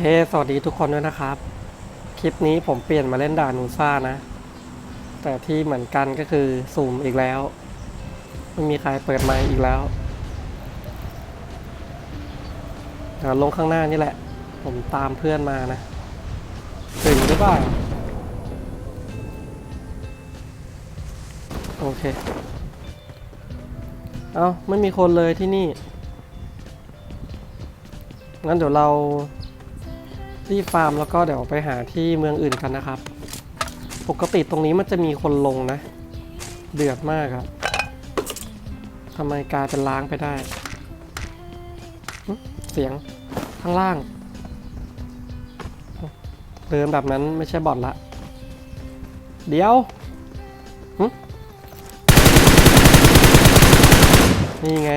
เค สวัสดีทุกคนด้วยนะครับ คลิปนี้ผมเปลี่ยนมาเล่นด่านนูซ่านะ แต่ที่เหมือนกันก็คือสุ่มอีกแล้ว ไม่มีใครเปิดไมค์อีกแล้วเดี๋ยวลงข้างหน้านี่แหละ ผมตามเพื่อนมานะถึงหรือเปล่า โอเค เอ้า ไม่มีคนเลยที่นี่ งั้นเดี๋ยวเรา รีบฟาร์มแล้วก็เดี๋ยวไปหาที่เมืองอื่นกันนะครับ ปกติตรงนี้มันจะมีคนลงนะ เดือดมากครับทำไมกลายเป็นล้างไปได้ เสียงข้างล่าง เดินแบบนั้นไม่ใช่บอทละ เดี๋ยว นี่ไง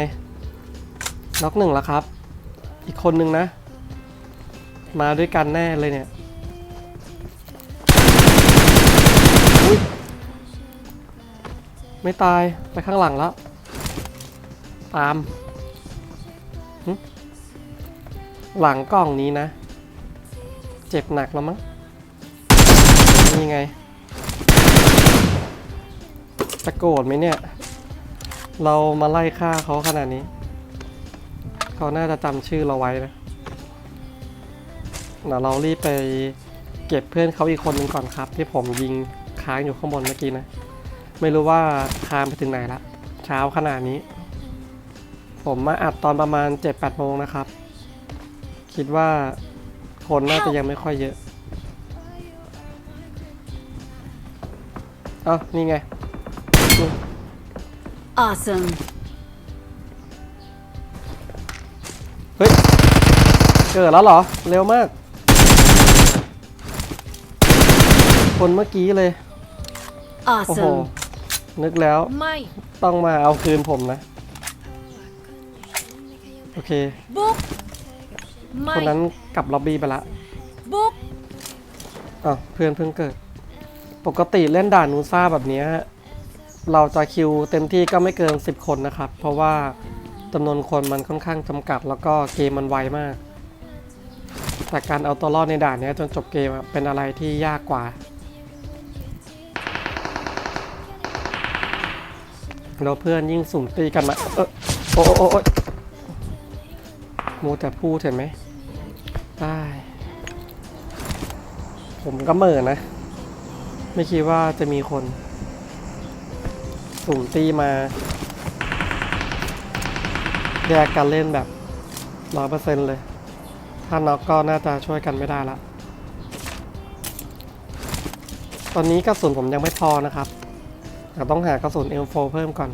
น็อกหนึ่งแล้วครับ อีกคนนึงนะ มาด้วยกันแน่เลยเนี่ยไม่ตายไปข้างหลังแล้ว ตามหึหลังกล้องนี้นะ เจ็บหนักแล้วมั้งนี่ไงจะโกรธไหมเนี่ย เรามาไล่ฆ่าเขาขนาดนี้ เขาน่าจะจำชื่อเราไว้นะ เดี๋ยวเรารีบไปเก็บเพื่อนเขาอีกคนหนึ่งก่อนครับ ที่ผมยิงค้างอยู่ข้างบนเมื่อกี้นะ ไม่รู้ว่าคามไปถึงไหนละเช้าขนาดนี้ ผมมาอัดตอนประมาณ 7-8โมงนะครับ คิดว่าคนน่าจะยังไม่ค่อยเยอะเอ้านี่ไง Awesome. เฮ้ย เกิดแล้วเหรอ เร็วมาก คนเมื่อกี้เลย โอ้โห Awesome. นึกแล้วไม่ ต้องมาเอาคืนผมนะ โอเค บุ๊กไม่ คนนั้นกลับล็อบบี้ไปละบุ๊กอ้าวเพื่อนเพิ่งเกิด ปกติเล่นด่านนูซ่าแบบเนี้ยเราจะคิวเต็มที่ก็ไม่เกิน 10 คนนะครับ เพราะว่าจำนวนคนมันค่อนข้างจำกัด แล้วก็เกมมันไวมาก แต่การเอาตัวรอดในด่านเนี้ยจนจบเกมอะเป็นอะไรที่ยากกว่า แล้วเพื่อนยิ่งสุ่มตีกันมาเออโอ้โอ้โมูแต่พูดเห็นไหมได้ผมก็เหม่อนะ ไม่คิดว่าจะมีคน สุ่มตีมาแยกกันเล่นแบบร้อยเปอร์เซ็นต์เลย ถ้าน็อกก็น่าจะช่วยกันไม่ได้ละ ตอนนี้กระสุนผมยังไม่พอนะครับ แต่ต้องหากระสุน M4 เพิ่มก่อน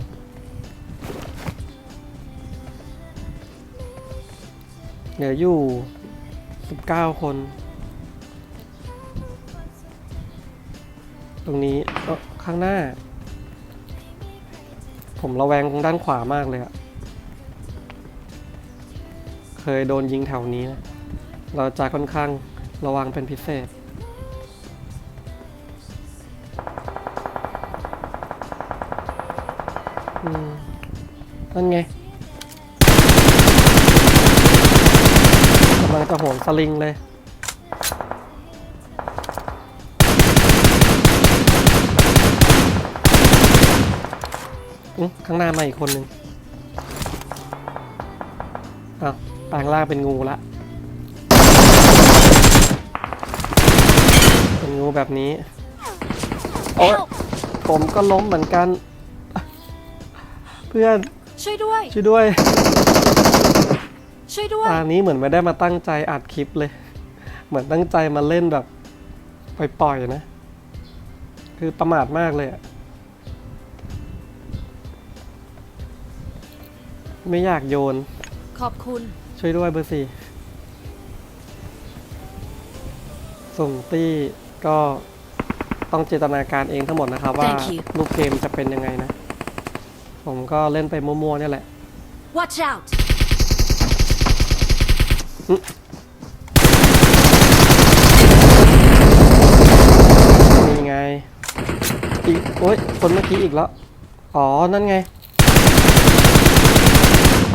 เหลืออยู่ 19 คน ตรงนี้ข้างหน้า ผมระแวงตรงด้านขวามากเลยอะเคยโดนยิงแถวนี้นะเราจะค่อนข้างระวังเป็นพิเศษ นั่นไงกำลังจะโหนสลิงเลยข้างหน้ามาอีกคนหนึ่งอ้าวแปลงร่างเป็นงูละ เป็นงูแบบนี้ โอ๊ยผมก็ล้มเหมือนกัน เพื่อนช่วยด้วย ช่วยด้วยช่วยด้วยตานี้เหมือนไม่ได้มาตั้งใจอัดคลิปเลย เหมือนตั้งใจมาเล่นแบบปล่อยๆนะ คือประมาทมากเลยอะไม่อยากโยน ขอบคุณ ช่วยด้วยเบอร์สี่สุ่มตี้ก็ต้องจินตนาการเองทั้งหมดนะครับว่า Thank you ลูกเกมจะเป็นยังไงนะ ผมก็เล่นไปมั่วๆเนี่ยแหละ Watch out นี่ไง อีก โอ๊ย คนเมื่อกี้อีกแล้ว อ๋อ นั่นไง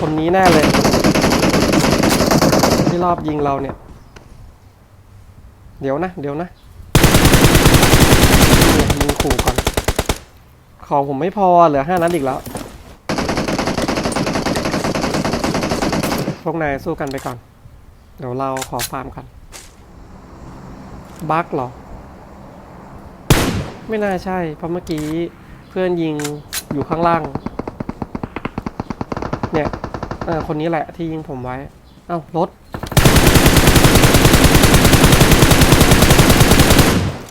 คนนี้แน่เลย ที่รอบยิงเราเนี่ย เดี๋ยวนะ เดี๋ยวนะเนี่ยยิงขู่ก่อน ของผมไม่พอ เหลือห้านัดอีกแล้ว พวกนายสู้กันไปก่อน เดี๋ยวเราขอฟาร์มกันบั๊กหรอ ไม่น่าใช่ เพราะเมื่อกี้เพื่อนยิงอยู่ข้างล่าง เนี่ยคนนี้แหละที่ยิงผมไว้ เอ้ารถ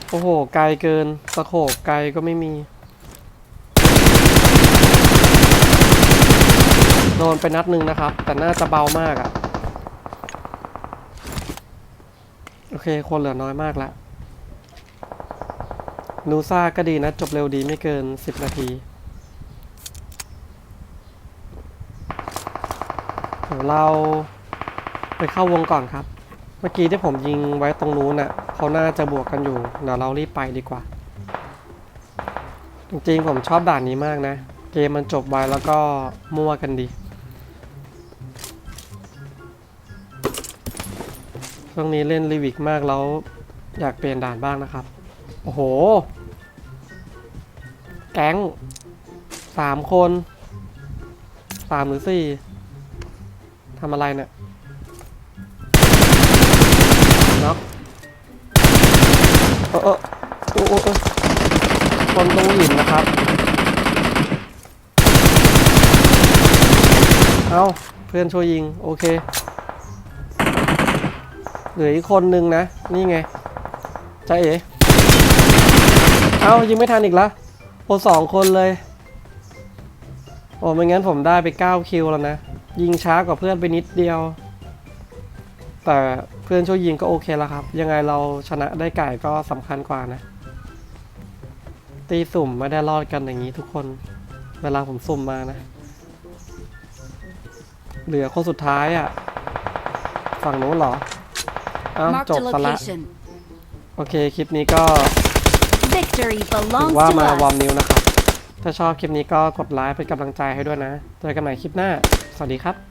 โอ้โห ไกลเกินสะโขบไกลก็ไม่มี โดนไปนัดหนึ่งนะครับ แต่น่าจะเบามากอะ่ะ โอเค คนเหลือน้อยมากละนูซ่าก็ดีนะ จบเร็วดีไม่เกิน 10 นาทีเดี๋ยวเราไปเข้าวงก่อนครับ เมื่อกี้ที่ผมยิงไว้ตรงนู้นน่ะเขาน่าจะบวกกันอยู่ เดี๋ยวเรารีบไปดีกว่า จริงๆผมชอบด่านนี้มากนะ เกมมันจบไวแล้วก็มั่วกันดี ช่วงนี้เล่นลิวิกมากแล้ว อยากเปลี่ยนด่านบ้างนะครับ โอ้โห แก๊งสามคนสามหรือสี่ทำอะไรเนี่ยน็อกเออเออโอ้โอ้คนตรงหินนะครับ เอาเพื่อนช่วยยิง โอเค เหลืออีกคนนึงนะ นี่ไงใจเอ๋เอายิงไม่ทันอีกละโอสองคนเลย โอ้ไม่งั้นผมได้ไป 9 คิวแล้วนะ ยิงช้ากว่าเพื่อนไปนิดเดียว แต่เพื่อนช่วยยิงก็โอเคแล้วครับ ยังไงเราชนะได้ไก่ก็สำคัญกว่านะ ตีสุ่มไม่ได้รอดกันอย่างนี้ทุกคน เวลาผมสุ่มมานะ เหลือคนสุดท้ายอะ ฝั่งโน้นเหรอ อ้าว Marked จ a บซะละ location. โอเค คลิปนี้ก็ Victory ถือ belongs ว่า to มาวอร์ม us. นิ้วนะครับ ถ้าชอบคลิปนี้ก็กดไลค์เป็นกำลังใจให้ด้วยนะ เจอกันใหม่คลิปหน้า สวัสดีครับ